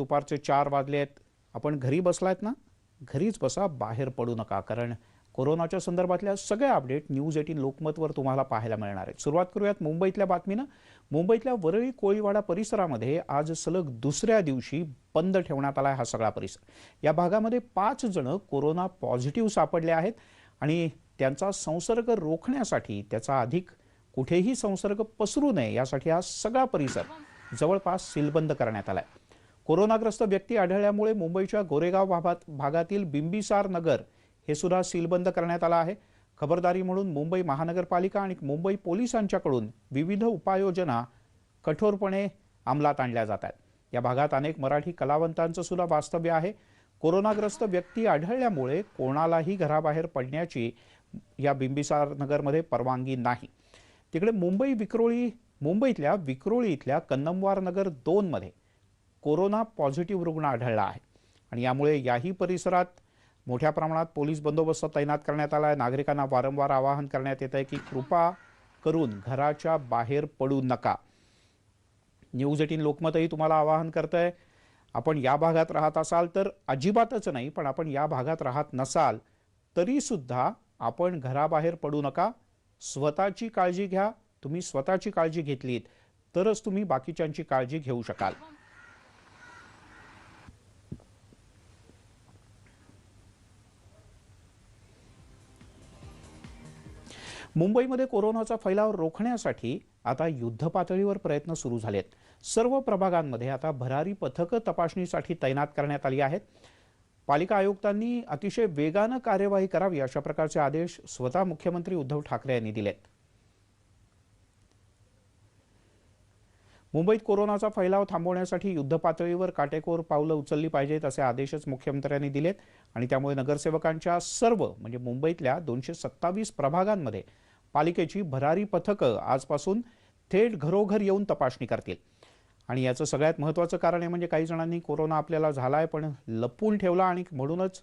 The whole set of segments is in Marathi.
दुपारचे चार वाजले आहेत आपण घरी बसलायत ना? घरीच बसा बाहेर पडू नका. कारण कोरोनाच्या संदर्भातल्या सगळ्या अपडेट न्यूज एटीन लोकमतवर तुम्हाला पाहायला मिळणार आहेत. सुरुवात करूयात मुंबईतल्या बातमीनं. मुंबईतल्या वरळी कोळीवाडा परिसरामध्ये आज सलग दुसऱ्या दिवशी बंद ठेवण्यात आला हा सगळा परिसर. या भागामध्ये पाच जण कोरोना पॉझिटिव्ह सापडले आहेत आणि त्यांचा संसर्ग रोखण्यासाठी त्याचा अधिक कुठेही संसर्ग पसरू नये यासाठी हा सगळा परिसर जवळपास सीलबंद करण्यात आला आहे कोरोनाग्रस्त व्यक्ती आढळल्यामुळे मुंबईच्या गोरेगाव भागात भागातील बिंबिसार नगर हे सुद्धा सीलबंद करण्यात आलं आहे. खबरदारी म्हणून मुंबई महानगरपालिका आणि मुंबई पोलिसांच्याकडून विविध उपाययोजना कठोरपणे अंमलात आणल्या जात आहेत. या भागात अनेक मराठी कलावंतांचं सुद्धा वास्तव्य आहे. कोरोनाग्रस्त व्यक्ती आढळल्यामुळे कोणालाही घराबाहेर पडण्याची या बिंबिसार नगरमध्ये परवानगी नाही. तिकडे मुंबई विक्रोळी मुंबईतल्या विक्रोळी इथल्या कन्नमवार नगर दोनमध्ये कोरोना पॉझिटिव्ह रुग्ण आढळला आहे. आणि यामुळे याही परिसरात मोठ्या प्रमाणात पोलीस बंदोबस्त तैनात करण्यात आला आहे. नागरिकांना वारंवार आवाहन करण्यात येत आहे की कृपा करून घराच्या बाहेर पडू नका. न्यूज एटीन लोकमतही तुम्हाला आवाहन करत आहे आपण या भागात राहत असाल तर अजिबातच नाही पण आपण या भागात राहत नसाल तरीसुद्धा आपण घराबाहेर पडू नका. स्वतःची काळजी घ्या. तुम्ही स्वतःची काळजी घेतलीत तरच तुम्ही बाकीच्यांची काळजी घेऊ शकाल. मुंबईमध्ये कोरोनाचा फैलाव रोखण्यासाठी आता युद्धपातळीवर प्रयत्न सुरू झालेत. सर्व प्रभागांमध्ये आता भरारी पथकं तपासणीसाठी तैनात करण्यात आली आहेत. पालिका आयुक्तांनी अतिशय वेगानं कार्यवाही करावी अशा प्रकारचे आदेश स्वतः मुख्यमंत्री उद्धव ठाकरे यांनी दिलेत. मुंबईत कोरोनाचा फैलाव थांबवण्यासाठी युद्धपातळीवर काटेकोर पावलं उचलली पाहिजेत असे आदेशच मुख्यमंत्र्यांनी दिलेत आणि त्यामुळे नगरसेवकांच्या सर्व म्हणजे मुंबईतल्या दोनशे सत्तावीस प्रभागांमध्ये पालिकेची भरारी पथकं आजपासून थेट घरोघर येऊन तपासणी करतील. आणि याचं सगळ्यात महत्त्वाचं कारण आहे म्हणजे काही जणांनी कोरोना आपल्याला झाला आहे पण लपवून ठेवला आणि म्हणूनच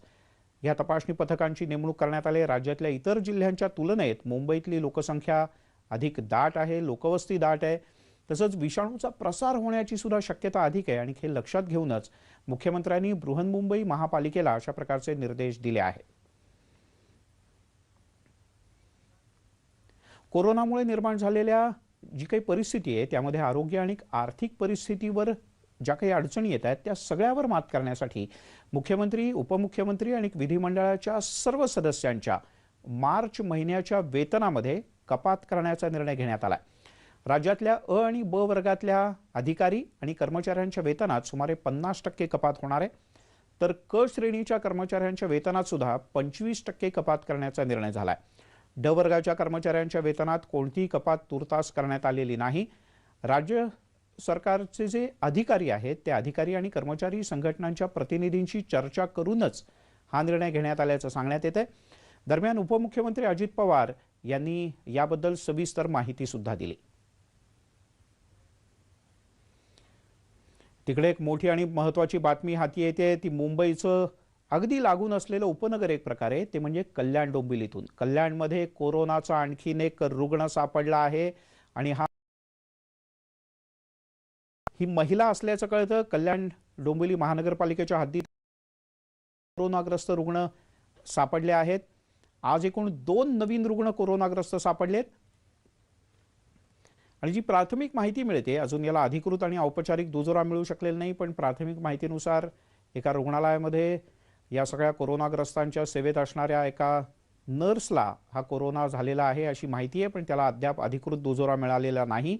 या तपासणी पथकांची नेमणूक करण्यात आली. राज्यातल्या इतर जिल्ह्यांच्या तुलनेत मुंबईतली लोकसंख्या अधिक दाट आहे लोकवस्ती दाट आहे. तसंच विषाणूचा प्रसार होण्याची सुद्धा शक्यता अधिक आहे आणि हे लक्षात घेऊनच मुख्यमंत्र्यांनी बृहन्मुंबई महापालिकेला अशा प्रकारचे निर्देश दिले आहेत. कोरोनामुळे निर्माण झालेल्या जी काही परिस्थिती आहे त्यामध्ये आरोग्य आणि आर्थिक परिस्थितीवर ज्या काही अडचणी येत आहेत त्या सगळ्यावर मात करण्यासाठी मुख्यमंत्री उपमुख्यमंत्री आणि विधिमंडळाच्या सर्व सदस्यांच्या मार्च महिन्याच्या वेतनामध्ये कपात करण्याचा निर्णय घेण्यात आला आहे राज्यातल्या अ आणि ब वर्गातल्या अधिकारी आणि कर्मचाऱ्यांच्या वेतनात सुमारे पन्नास टक्के कपात होणार आहे. तर क श्रेणीच्या कर्मचाऱ्यांच्या वेतनात सुद्धा पंचवीस टक्के कपात करण्याचा निर्णय झाला आहे ड वर्गाच्या कर्मचाऱ्यांच्या वेतनात कोणतीही कपात तुर्तास करण्यात आलेली नाही. राज्य सरकारचे जे अधिकारी आहेत ते अधिकारी आणि कर्मचारी संघटनांच्या प्रतिनिधींशी चर्चा करूनच हा निर्णय घेण्यात आल्याचं सांगण्यात येत आहे दरम्यान उपमुख्यमंत्री अजित पवार यांनी याबद्दल सविस्तर माहिती सुद्धा दिली. तिकडे एक मोठी आणि महत्वाची बातमी हाती येते ती मुंबईचं अगदी लागून असलेलं उपनगर एक प्रकारे ते म्हणजे कल्याण डोंबिवलीतून. कल्याणमध्ये कोरोनाचा आणखीन एक रुग्ण सापडला आहे आणि हा ही महिला असल्याचं कळतं. कल्याण डोंबिवली महानगरपालिकेच्या हद्दीत कोरोनाग्रस्त रुग्ण सापडले आहेत. आज एकूण दोन नवीन रुग्ण कोरोनाग्रस्त सापडलेत. आणि जी प्राथमिक माहिती मिळते अजून याला अधिकृत आणि औपचारिक दुजोरा मिळू शकलेला नाही पण प्राथमिक माहितीनुसार एका रुग्णालयामध्ये या सगळ्या कोरोनाग्रस्तांच्या सेवेत असणाऱ्या एका नर्सला हा कोरोना झालेला आहे अशी माहिती आहे पण त्याला अद्याप अधिकृत दुजोरा मिळालेला नाही.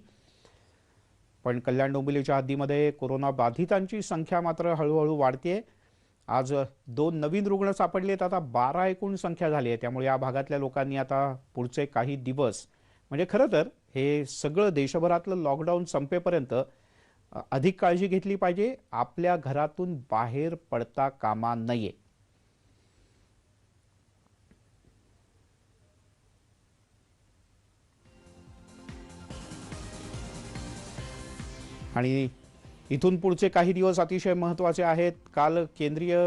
पण कल्याण डोंबिवलीच्या हद्दीमध्ये कोरोना बाधितांची संख्या मात्र हळूहळू वाढते. आज दोन नवीन रुग्ण सापडलेत आता बारा एकूण संख्या झाली आहे. त्यामुळे या भागातल्या लोकांनी आता पुढचे काही दिवस म्हणजे खरं तर हे सगळं देशभरातलं लॉकडाऊन संपेपर्यंत अधिक काळजी घेतली पाहिजे. आपल्या घरातून बाहेर पडता कामा नये. आणि इथून पुढचे काही दिवस अतिशय महत्त्वाचे आहेत. काल केंद्रीय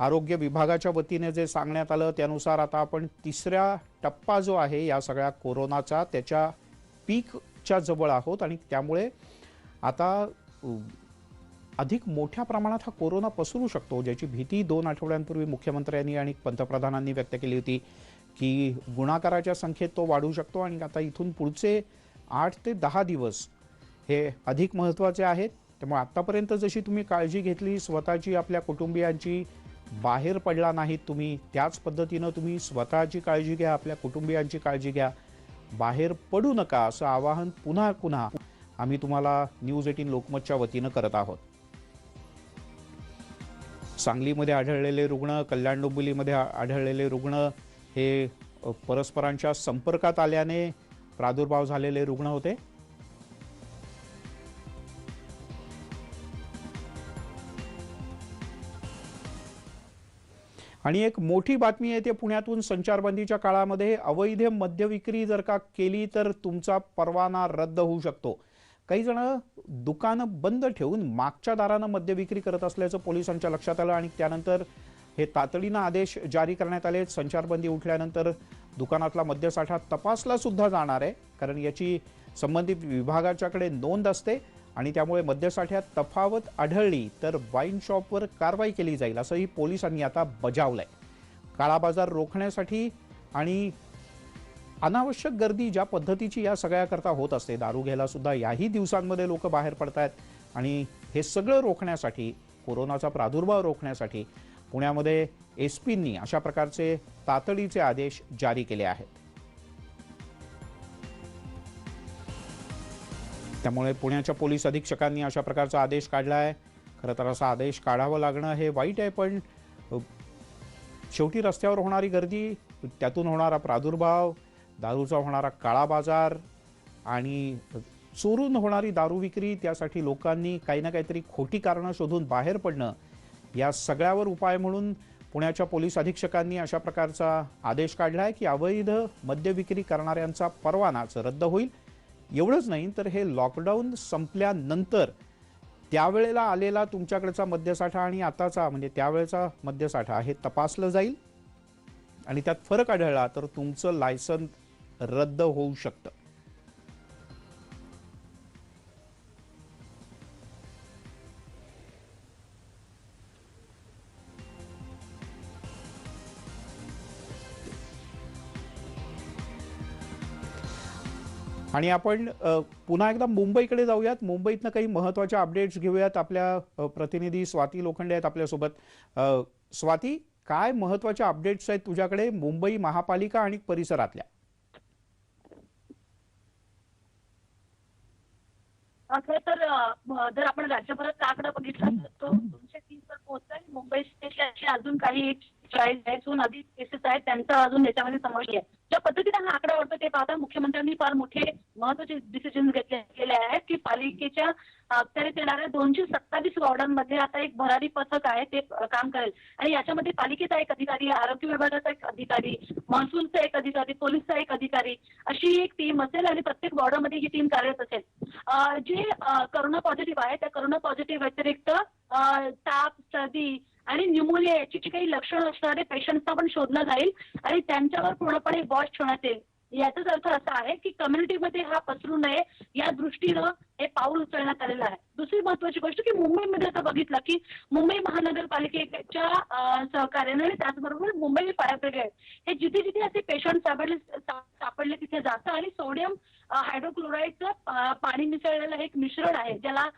आरोग्य विभागाच्या वतीने जे सांगण्यात आलं त्यानुसार आता आपण तिसऱ्या टप्पा जो आहे या सगळ्या कोरोनाचा त्याच्या पीकच्या जवळ आहोत आणि त्यामुळे आता अधिक मोठ्या प्रमाणात हा कोरोना पसरू शकतो ज्याची भीती दोन आठवड्यांपूर्वी मुख्यमंत्र्यांनी आणि पंतप्रधानांनी व्यक्त केली होती की गुणाकाराच्या संख्येत तो वाढू शकतो आणि आता इथून पुढचे आठ ते दहा दिवस हे अधिक महत्त्वाचे आहेत. त्यामुळे आत्तापर्यंत जशी तुम्ही काळजी घेतली स्वतःची आपल्या कुटुंबियांची बाहेर पडला नाहीत तुम्ही त्याच पद्धतीनं तुम्ही स्वतःची काळजी घ्या आपल्या कुटुंबियांची काळजी घ्या. बाहेर पडू नका असं आवाहन पुन्हा पुन्हा आम्ही तुम्हाला न्यूज एटीन लोकमतच्या वतीनं करत आहोत. सांगलीमध्ये आढळलेले रुग्ण कल्याण डोंबिवलीमध्ये आढळलेले रुग्ण हे परस्परांच्या संपर्कात आल्याने प्रादुर्भाव झालेले रुग्ण होते. आणि एक मोठी बातमी येते पुण्यातून संचारबंदीच्या काळामध्ये अवैध मद्यविक्री जर का केली तर तुमचा परवाना रद्द होऊ शकतो. काही जण दुकानं बंद ठेवून मागच्या दारानं मद्यविक्री करत असल्याचं पोलिसांच्या लक्षात आलं आणि त्यानंतर हे तातडीनं आदेश जारी करण्यात आले. संचारबंदी उठल्यानंतर दुकानातला मद्यसाठा तपासला सुद्धा जाणार आहे. कारण याची संबंधित विभागाच्याकडे नोंद असते. आणि त्यामुळे मद्यसाठ्यात तफावत आढळली तर वाईन शॉपवर कारवाई केली जाईल असंही पोलिसांनी आता बजावलं काळा बाजार रोखण्यासाठी आणि अनावश्यक गर्दी ज्या पद्धतीची या सगळ्याकरता होत असते दारू घ्यायला सुद्धा याही दिवसांमध्ये लोक बाहेर पडत आहेत आणि हे सगळं रोखण्यासाठी कोरोनाचा प्रादुर्भाव रोखण्यासाठी पुण्यामध्ये एस पींनी अशा प्रकारचे तातडीचे आदेश जारी केले आहेत. त्यामुळे पुण्याच्या पोलीस अधीक्षकांनी अशा प्रकारचा आदेश काढला आहे खरं तर असा आदेश काढावं लागणं हे वाईट आहे पण शेवटी रस्त्यावर होणारी गर्दी त्यातून होणारा प्रादुर्भाव दारूचा होणारा काळा बाजार आणि चोरून होणारी दारू विक्री त्यासाठी लोकांनी काही ना काहीतरी खोटी कारणं शोधून बाहेर पडणं या सगळ्यावर उपाय म्हणून पुण्याच्या पोलीस अधीक्षकांनी अशा प्रकारचा आदेश काढला आहे की अवैध मद्य विक्री करणाऱ्यांचा परवानाच रद्द होईल. एवढंच नाही तर हे लॉकडाऊन संपल्यानंतर त्यावेळेला आलेला तुमच्याकडचा मद्यसाठा आणि आताचा म्हणजे त्यावेळेचा मद्यसाठा हे तपासलं जाईल आणि त्यात फरक आढळला तर तुमचं लायसन रद्द होऊ शकतं. आणि आपण पुन्हा एकदा मुंबईकडे जाऊयात. मुंबईतनं काही महत्त्वाच्या अपडेट्स घेऊयात आपल्या प्रतिनिधी स्वाती लोखंडे आहेत आपल्यासोबत. स्वाती काय महत्त्वाच्या अपडेट्स आहेत तुझ्याकडे मुंबई महापालिका आणि परिसरातल्या? खर तर जर आपण राज्यभरात आकडा बघितला तर तो दोनशे तीस वर पोहोचतोय. मुंबई स्टेटचे अजून काही चाळीस आहेत अधिक केसेस आहेत त्यांचा अजून याच्यामध्ये समावेश आहे. ज्या पद्धतीने हा आकडा वाढतो ते पाहता मुख्यमंत्र्यांनी फार मोठे महत्त्वाचे डिसिजन घेतले गेले आहेत की पालिकेच्या अखत्यारीत येणाऱ्या दोनशे सत्तावीस वॉर्डांमध्ये आता एक भरारी पथक आहे ते काम करेल. आणि याच्यामध्ये पालिकेचा एक अधिकारी आरोग्य विभागाचा एक अधिकारी महसूलचा एक अधिकारी पोलीसचा एक अधिकारी अशी एक टीम असेल आणि प्रत्येक वॉर्डामध्ये ही टीम कार्यरत असेल. जे करोना पॉझिटिव्ह आहे त्या करोना पॉझिटिव्ह व्यतिरिक्त ताप सर्दी आणि न्यूमोनिया याची जी काही लक्षणं असणारे पेशंटना पण शोधलं जाईल आणि त्यांच्यावर पूर्णपणे वॉच ठेवण्यात येईल. याचाच अर्थ असा आहे की कम्युनिटीमध्ये हा पसरू नये या दृष्टीनं हे पाऊल उचलण्यात आलेलं आहे. दुसरी महत्वाची गोष्ट की मुंबईमध्ये आता बघितलं की मुंबई महानगरपालिकेच्या सहकार्याने आणि त्याचबरोबर मुंबई फायर ब्रिगेड हे जिथे जिथे असे पेशंट सापडले सापडले तिथे जातं आणि सोडियम हायड्रोक्लोराईडचं पाणी मिसळलेलं एक मिश्रण आहे ज्याला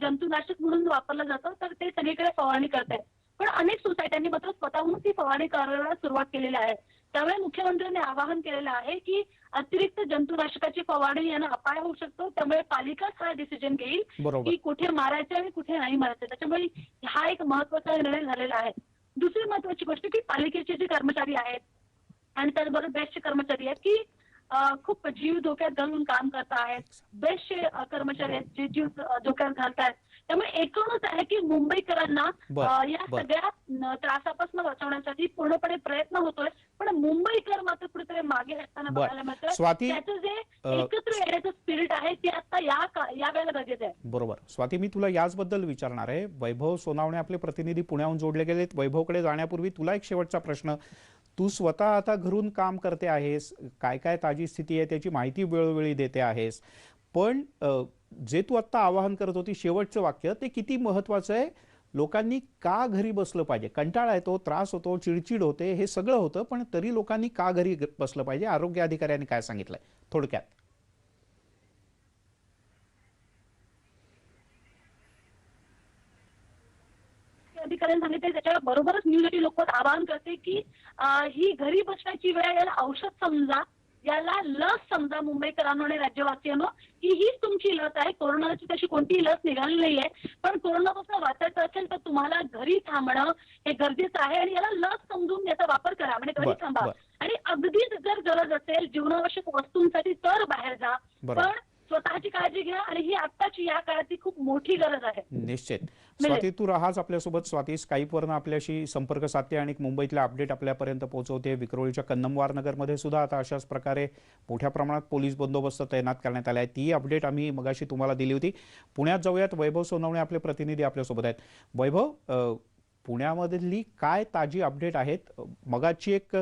जंतुनाशक म्हणून वापरलं जातं तर ते सगळीकडे फवारणी करतायत. पण अनेक सोसायट्यांनी मात्र स्वतःहून ती फवारणी करायला सुरुवात केलेली आहे. त्यामुळे मुख्यमंत्र्यांनी आवाहन केलेलं आहे की अतिरिक्त जंतुनाशकाची फवारणी यानं अपाय होऊ शकतो. त्यामुळे पालिकाच हा डिसिजन घेईल की कुठे मारायचं आणि कुठे नाही मारायचं. त्याच्यामुळे हा एक महत्त्वाचा निर्णय झालेला आहे. दुसरी महत्वाची गोष्ट की पालिकेचे जे कर्मचारी आहेत आणि त्याचबरोबर बेस्टचे कर्मचारी आहेत की खूप जीव धोक्यात घालून काम करत आहेत बेस्टचे कर्मचारी आहेत जे जीव धोक्यात घालतात त्यामुळे एकूणच आहे की मुंबईकरांना या. सगळ्या त्रासापासून वाचवण्यासाठी पूर्णपणे प्रयत्न होतोय. पण मुंबईकर मात्र कुठेतरी मागे हटताना बर. बघायला मिळतं स्वाती त्याचं जे एकत्र येण्याचं स्पिरिट आहे ते आता या या वेळेला गरजेचं आहे. बरोबर. स्वाती मी तुला याचबद्दल विचारणार आहे. वैभव सोनावणे आपले प्रतिनिधी पुण्याहून जोडले गेलेत. वैभवकडे जाण्यापूर्वी तुला एक शेवटचा प्रश्न. तू स्वतः आता घरून काम करते आहेस. काय काय ताजी स्थिती आहे त्याची माहिती वेळोवेळी देते आहेस. पण जे तू आत्ता आवाहन करत होती शेवटचं वाक्य ते किती महत्वाचं आहे? लोकांनी का घरी बसलं पाहिजे? कंटाळा येतो त्रास होतो चिडचिड होते हे सगळं होतं पण तरी लोकांनी का घरी बसलं पाहिजे? आरोग्य अधिकाऱ्यांनी काय सांगितलंय? थोडक्यात. अधिकाऱ्यांनी सांगितले त्याच्या बरोबरच न्यूज लोक आवाहन करते की ही घरी बसण्याची वेळ याला औषध समजा याला लस समजा मुंबईकरांनो आणि राज्यवासियांनो की हीच तुमची लस आहे. कोरोनाची तशी कोणतीही लस निघाली नाहीये. पण कोरोनापासून वाचायचं असेल तर तुम्हाला घरी थांबणं हे गरजेचं आहे आणि याला लस समजून याचा वापर करा. म्हणजे घरी थांबा. आणि अगदीच जर गरज असेल जीवनावश्यक वस्तूंसाठी तर बाहेर जा. पण स्वतःची काळजी घ्या आणि ही आत्ताची या काळाची खूप मोठी गरज आहे. निश्चित. स्वाती तू राहाच आपल्यासोबत. स्वाती स्काईपवरनं आपल्याशी संपर्क साधते आणि मुंबईतले अपडेट आपल्यापर्यंत पोहोचवते. विक्रोळीच्या कन्नमवार नगरमध्ये सुद्धा आता अशाच प्रकारे मोठ्या प्रमाणात पोलीस बंदोबस्त तैनात करण्यात आला आहे ती अपडेट आम्ही मगाशी तुम्हाला दिली होती. पुण्यात जाऊयात. वैभव सोनवणे आपले प्रतिनिधी आपल्यासोबत आहेत. वैभव पुण्यामधली काय ताजी अपडेट आहेत? मगाची एक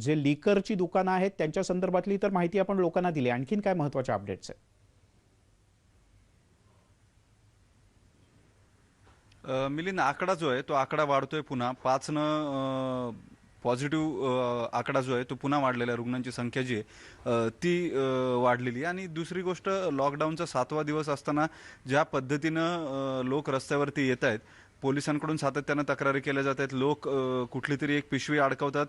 जे लिकरची दुकानं आहेत त्यांच्या संदर्भातली तर माहिती आपण लोकांना दिली. आणखीन काय महत्त्वाच्या अपडेट्स आहेत? मिलिंद आकडा जो आहे तो आकडा वाढतोय पुन्हा. पाचनं पॉझिटिव्ह आकडा जो आहे तो पुन्हा वाढलेला आहे. रुग्णांची संख्या जी आहे ती वाढलेली आहे. आणि दुसरी गोष्ट लॉकडाऊनचा सातवा दिवस असताना ज्या पद्धतीनं लोक रस्त्यावरती येत आहेत पोलिसांकडून सातत्यानं तक्रारी केल्या जात आहेत. लोक कुठली तरी एक पिशवी अडकवतात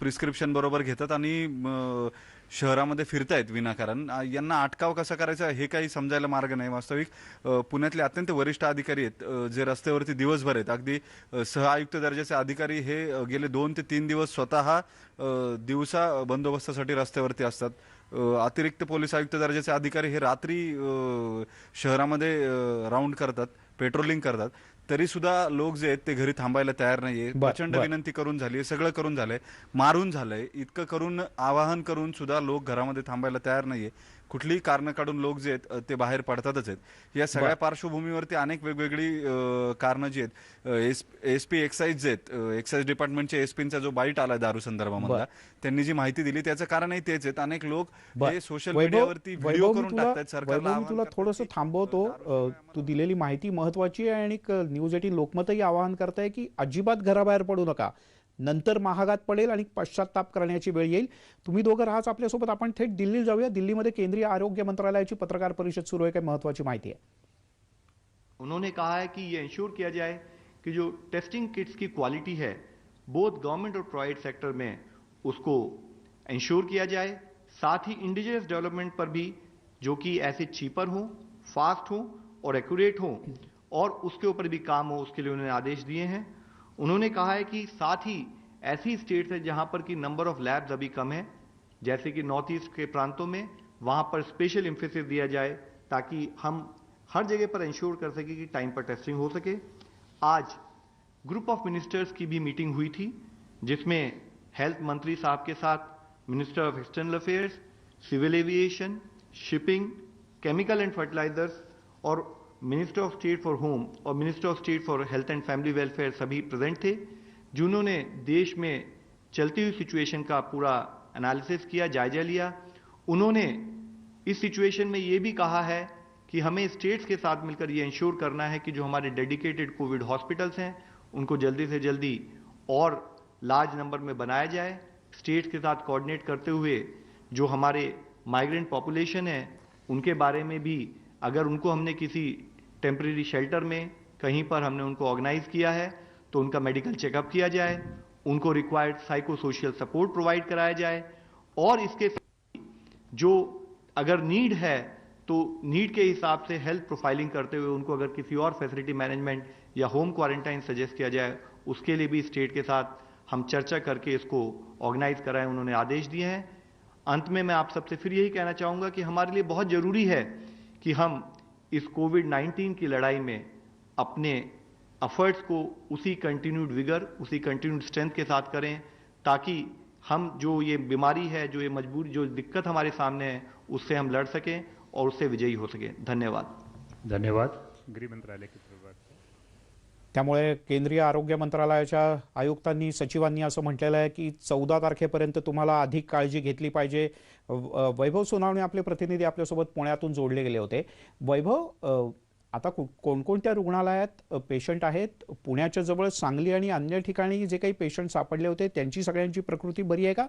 प्रिस्क्रिप्शन बरोबर घेतात आणि शहरामध्ये शहरामध्ये फिरतायत विनाकारण. यांना अटकाव कसा करायचा हे काही समजायला मार्ग नाही वास्तविक. पुण्यातले अत्यंत वरिष्ठ अधिकारी आहेत. जे रस्त्यावरती दिवसभर आहेत. अगदी सह सहआयुक्त दर्जाचे अधिकारी हे गेले दोन ते तीन दिवस स्वतः दिवसा बंदोबस्तासाठी रस्त्यावरती असतात. अतिरिक्त पोलीस आयुक्त दर्जाचे अधिकारी हे रात्री शहरामध्ये राऊंड करतात पेट्रोलिंग करतात. तरी सुद्धा लोक जे आहेत ते घरी थांबायला तयार नाहीये. प्रचंड. विनंती करून झाली सगळं करून झालंय. मारून झालंय. इतकं करून आवाहन करून सुद्धा लोक घरामध्ये थांबायला तयार नाहीये. कुठलीही कारणं काढून लोक जे आहेत ते बाहेर पडतातच आहेत. या सगळ्या पार्श्वभूमीवरती अनेक वेगवेगळी कारणं जी आहेत एस पी एक्साईज जे आहेत एक्साईज डिपार्टमेंटच्या एसपीचा जो बाईट आला दारू संदर्भामधला त्यांनी जी माहिती दिली त्याचं कारणही तेच आहेत. अनेक लोक. हे सोशल मीडियावरती व्हिडिओ करून तुला टाकतायत सरकारला तुला थोडंसं थांबवतो. तू दिलेली माहिती महत्वाची आहे आणि न्यूज एटीन लोकमतही आवाहन करताय की अजिबात घराबाहेर पडू नका. नंतर महागात पडेल आणि पश्चाताप करण्याची वेळ येईल. तुम्ही दोघं राहाच आपल्यासोबत. आपण थेट दिल्लीला जाऊया. दिल्लीमध्ये केंद्रीय आरोग्य मंत्रालयाची पत्रकार परिषद सुरू आहे. काय महत्वाची माहिती आहे. उन्होंने कहा है कि ये इंश्योर किया जाए कि जो टेस्टिंग किट्स की क्वालिटी है बोथ गवर्नमेंट और प्राइवेट सेक्टर में उसको इंश्योर किया जाए। साथ ही इंडिजिनस डेवलपमेंट पर भी जो कि ऐसे चीपर हों फास्ट हो और एक्यूरेट हो और उसके ऊपर भी काम हो, उसके लिए उन्होंने आदेश दिए हैं। उन्होंने कहा है कि साथ ही ऐसी स्टेट्स है जहाँ पर कि नंबर ऑफ़ लैब्स अभी कम है, जैसे कि नॉर्थ ईस्ट के प्रांतों में, वहाँ पर स्पेशल इम्फेसिस दिया जाए ताकि हम हर जगह पर इंश्योर कर सके कि टाइम पर टेस्टिंग हो सके। आज ग्रुप ऑफ़ मिनिस्टर्स की भी मीटिंग हुई थी, जिसमें हेल्थ मंत्री साहब के साथ minister of external affairs civil aviation shipping chemical and fertilisers और minister of state for home और minister of state for health and family welfare सभी प्रेजेंट थे, जिन्होंने देश में चलती हुई सिचुएशन का पूरा एनालिसिस किया, जायजा लिया। उन्होंने इस सिचुएशन में ये भी कहा है कि हमें स्टेट्स के साथ मिलकर ये इंश्योर करना है कि जो हमारे डेडिकेटेड कोविड हॉस्पिटल्स हैं, उनको जल्दी से जल्दी और लार्ज नंबर में बनाया जाए। स्टेट्स के साथ कोऑर्डिनेट करते हुए जो हमारे माइग्रेंट पॉपुलेशन है, उनके बारे में भी अगर उनको हमने किसी टेम्परेरी शेल्टर में कहीं पर हमने उनको ऑर्गेनाइज किया है तो उनका मेडिकल चेकअप किया जाए, उनको required psycho social support provide कराया जाए, और इसके जो अगर नीड है तो नीड के हिसाब से हेल्थ प्रोफाइलिंग करते हुए उनको अगर किसी और फैसिलिटी मैनेजमेंट या होम क्वारंटाइन सजेस्ट किया जाए, उसके लिए भी स्टेट के साथ हम चर्चा करके इसको ऑर्गेनाइज कराएँ, उन्होंने आदेश दिए हैं। अंत में मैं आप सबसे फिर यही कहना चाहूँगा कि हमारे लिए बहुत ज़रूरी है कि हम इस कोविड 19 की लड़ाई में अपने एफर्ट्स को उसी कंटिन्यूड विगर उसी कंटिन्यूड स्ट्रेंथ के साथ करें ताकि हम जो ये बीमारी है जो ये मजबूरी जो दिक्कत हमारे सामने है उससे हम लड़ सकें और उससे विजयी हो सकें। धन्यवाद। धन्यवाद। गृह मंत्रालय की तरफ़ त्यामुळे केंद्रीय आरोग्य मंत्रालयाच्या आयुक्तांनी सचिवांनी असं म्हटलेलं आहे की चौदा तारखेपर्यंत तुम्हाला अधिक काळजी घेतली पाहिजे. व- वैभव सोनावणे आपले प्रतिनिधी आपल्यासोबत पुण्यातून जोडले गेले होते. वैभव आता कु- कोणकोणत्या रुग्णालयात पेशंट आहेत? पुण्याच्या जवळ सांगली आणि अन्य ठिकाणी जे काही पेशंट सापडले होते त्यांची सगळ्यांची प्रकृती बरी आहे का?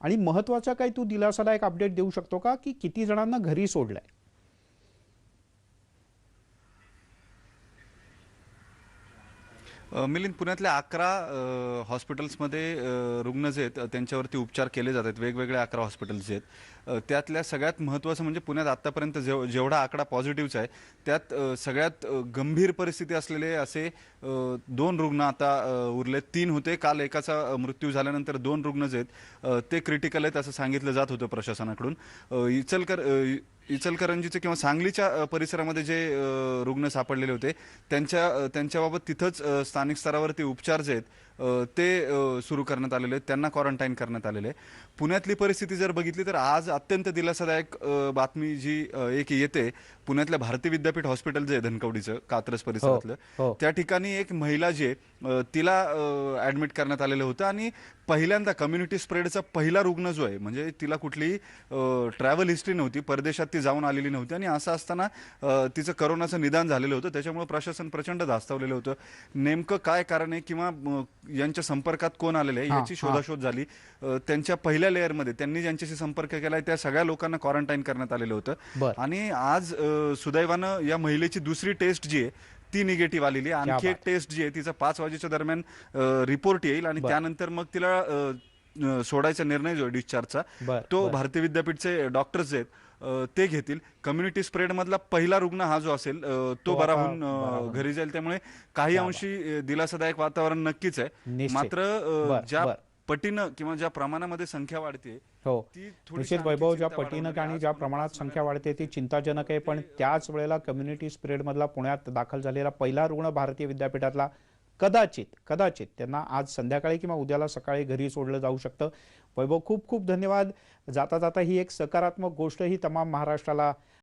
आणि महत्त्वाचा काही तू दिलासादायक अपडेट देऊ शकतो का? की किती जणांना घरी सोडलंय? मिलिंद पुण्यातल्या अकरा हॉस्पिटल्समध्ये रुग्ण जे आहेत त्यांच्यावरती उपचार केले जातात वेगवेगळ्या अकरा हॉस्पिटल्स जे आहेत. त्यातल्या सगळ्यात महत्त्वाचं म्हणजे पुण्यात आत्तापर्यंत जेव जेवढा आकडा पॉझिटिव्हचा आहे त्यात सगळ्यात गंभीर परिस्थिती असलेले असे दोन रुग्ण आता उरले. तीन होते. काल एकाचा मृत्यू झाल्यानंतर दोन रुग्ण जे आहेत ते क्रिटिकल आहेत असं सांगितलं जात होतं प्रशासनाकडून. इचलकर इचलकरंजीचे किंवा सांगलीच्या परिसरामध्ये जे रुग्ण सापडलेले होते त्यांच्या त्यांच्याबाबत तिथंच स्थानिक स्तरावरती उपचार जे आहेत ते सुरू करण्यात आलेले आहेत. त्यांना क्वारंटाईन करण्यात आलेले आहे पुण्यातली परिस्थिती जर बघितली तर आज अत्यंत दिलासादायक बातमी जी एक येते पुण्यातल्या भारती विद्यापीठ हॉस्पिटल जे आहे धनकवडीचं कात्रज परिसरातलं हो. त्या ठिकाणी एक महिला जी तिला ऍडमिट करण्यात आलेलं होतं आणि पहिल्यांदा कम्युनिटी स्प्रेडचा पहिला रुग्ण जो आहे म्हणजे तिला कुठलीही ट्रॅव्हल हिस्ट्री नव्हती परदेशात ती जाऊन आलेली नव्हती आणि असं असताना तिचं करोनाचं निदान झालेलं होतं. त्याच्यामुळे प्रशासन प्रचंड धास्तावलेलं होतं. नेमकं काय कारण आहे किंवा यांच्या संपर्कात कोण आलेले आहे याची. शोधाशोध झाली त्यांच्या पहिल्या लेअरमध्ये त्यांनी ज्यांच्याशी संपर्क केलाय त्या सगळ्या लोकांना क्वारंटाईन करण्यात आलेलं होतं. आणि आज सुदैवानं या महिलेची दुसरी टेस्ट जी आहे ती निगेटिव्ह आलेली आहे आणखी एक. टेस्ट जी आहे तिचा पाच वाजेच्या दरम्यान रिपोर्ट येईल आणि. त्यानंतर मग तिला सोडायचा निर्णय जो डिस्चार्जचा तो. भारतीय विद्यापीठचे डॉक्टर्स आहेत ते घेतील. कम्युनिटी स्प्रेड मधला पहिला रुग्ण हा जो असेल तो बरा होऊन. घरी जाईल. त्यामुळे काही अंशी दिलासादायक वातावरण नक्कीच आहे. मात्र ज्या. पटीनं किंवा ज्या प्रमाणामध्ये संख्या वाढते हो. निश्चित वैभव ज्या पटीनं आणि ज्या प्रमाणात संख्या वाढते ती चिंताजनक आहे. पण त्याच वेळेला कम्युनिटी स्प्रेडमधला पुण्यात दाखल झालेला पहिला रुग्ण भारतीय विद्यापीठातला कदाचित कदाचित त्यांना आज संध्याकाळी किंवा उद्याला सकाळी घरी सोडलं जाऊ शकतं. वैभव खूप खूप धन्यवाद. जाता जाता ही एक सकारात्मक गोष्ट ही तमाम महाराष्ट्राला